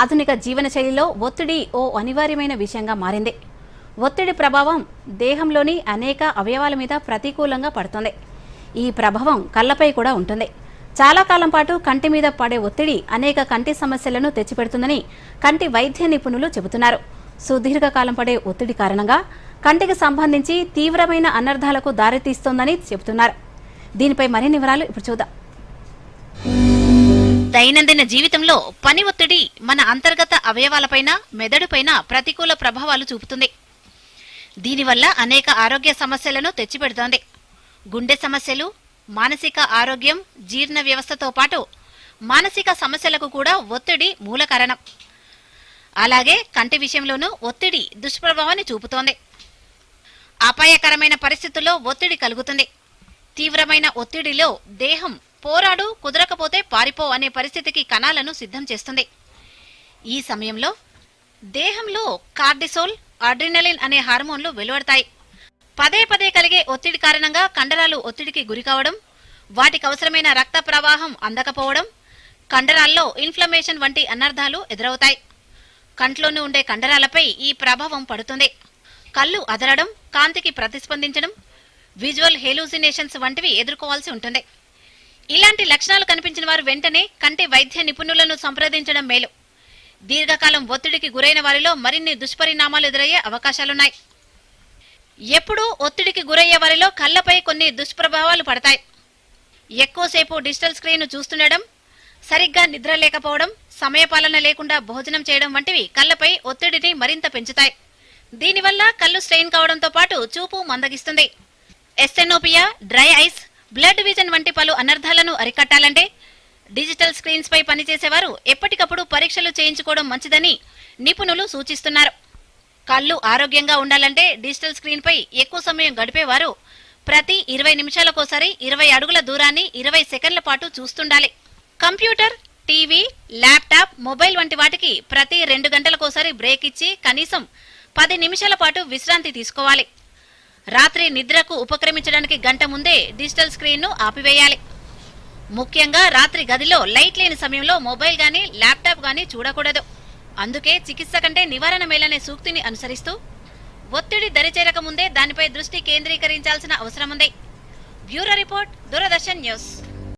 ఆధునిక జీవనశైలిలో ఒత్తిడి ఓ అనివార్యమైన విషయంగా మారింది. ఒత్తిడి ప్రభావం దేహంలోని అనేక అవయవాల మీద ప్రతికూలంగా పడుతుంది. ఈ ప్రభావం కళ్ళపై కూడా ఉంటుంది. చాలా కాలం పాటు కంటి మీద పడే ఒత్తిడి అనేక కంటి సమస్యలను తెచ్చిపెడుతుందని కంటి వైద్య నిపుణులు చెబుతున్నారు. సుదీర్ఘకాలం పడే ఒత్తిడి కారణంగా కంటికి సంబంధించి తీవ్రమైన అనర్థాలకు దారితీస్తోందని చెబుతున్నారు. దీనిపై మరిన్ని వివరాలు ఇప్పుడు చూద్దాం. దైనందిన జీవితంలో పని ఒత్తిడి మన అంతర్గత అవయవాలపైన మెదడుపైన ప్రతికూల ప్రభావాలు చూపుతుంది. దీనివల్ల అనేక ఆరోగ్య సమస్యలను తెచ్చిపెడుతోంది. గుండె సమస్యలు మానసిక ఆరోగ్యం జీర్ణ వ్యవస్థతో పాటు మానసిక సమస్యలకు కూడా ఒత్తిడి మూల కారణం. అలాగే కంటి విషయంలోనూ ఒత్తిడి దుష్ప్రభావాన్ని చూపుతోంది. అపాయకరమైన పరిస్థితుల్లో ఒత్తిడి కలుగుతుంది. తీవ్రమైన ఒత్తిడిలో దేహం పోరాడు కుదరకపోతే పారిపో అనే పరిస్థితికి కణాలను సిద్ధం చేస్తుంది. ఈ సమయంలో దేహంలో కార్డిసోల్ అడ్రినలిన్ అనే హార్మోన్లు వెలువడతాయి. పదే పదే కలిగే ఒత్తిడి కారణంగా కండరాలు ఒత్తిడికి గురికావడం వాటికి అవసరమైన రక్త ప్రవాహం అందకపోవడం కండరాల్లో ఇన్ఫ్లమేషన్ వంటి అనర్థాలు ఎదురవుతాయి. కంట్లోనే ఉండే కండరాలపై ఈ ప్రభావం పడుతుంది. కళ్ళు అదరడం కాంతికి ప్రతిస్పందించడం విజువల్ హెలూసినేషన్స్ వంటివి ఎదుర్కోవాల్సి ఉంటుంది. ఇలాంటి లక్షణాలు కనిపించిన వారు వెంటనే కంటి వైద్య నిపుణులను సంప్రదించడం మేలు. దీర్ఘకాలం ఒత్తిడికి గురైన వారిలో మరిన్ని దుష్పరిణామాలు ఎదురయ్యే అవకాశాలున్నాయి. ఎప్పుడూ ఒత్తిడికి గురయ్యే వారిలో కళ్ళపై కొన్ని దుష్ప్రభావాలు పడతాయి. ఎక్కువసేపు డిజిటల్ స్క్రీన్ చూస్తుండడం సరిగ్గా నిద్ర లేకపోవడం సమయపాలన లేకుండా భోజనం చేయడం వంటివి కళ్ళపై ఒత్తిడిని మరింత పెంచుతాయి. దీనివల్ల కళ్ళు స్ట్రెయిన్ కావడంతో పాటు చూపు మందగిస్తుంది. Asthenopia dry eyes blurred vision వంటి పలు అనర్థాలను అరికట్టాలంటే డిజిటల్ స్క్రీన్స్ పై పనిచేసేవారు ఎప్పటికప్పుడు పరీక్షలు చేయించుకోవడం మంచిదని నిపుణులు సూచిస్తున్నారు. కళ్ళు ఆరోగ్యంగా ఉండాలంటే డిజిటల్ స్క్రీన్ పై ఎక్కువ సమయం గడిపేవారు ప్రతి ఇరవై నిమిషాలకోసారి ఇరవై అడుగుల దూరాన్ని ఇరవై సెకండ్ల పాటు చూస్తుండాలి. కంప్యూటర్ టీవీ ల్యాప్టాప్ మొబైల్ వంటి వాటికి ప్రతి రెండు గంటలకోసారి బ్రేక్ ఇచ్చి కనీసం పది నిమిషాల పాటు విశ్రాంతి తీసుకోవాలి. రాత్రి నిద్రకు ఉపక్రమించడానికి గంట ముందే డిజిటల్ స్క్రీన్ను ఆపివేయాలి. ముఖ్యంగా రాత్రి గదిలో లైట్ లేని సమయంలో మొబైల్ గానీ ల్యాప్టాప్ గానీ చూడకూడదు. అందుకే చికిత్స కంటే నివారణ మేలనే సూక్తిని అనుసరిస్తూ ఒత్తిడి దరిచేరక ముందే దానిపై దృష్టి కేంద్రీకరించాల్సిన అవసరం ఉంది బ్యూరో రిపోర్ట్ దూరదర్శన్ న్యూస్.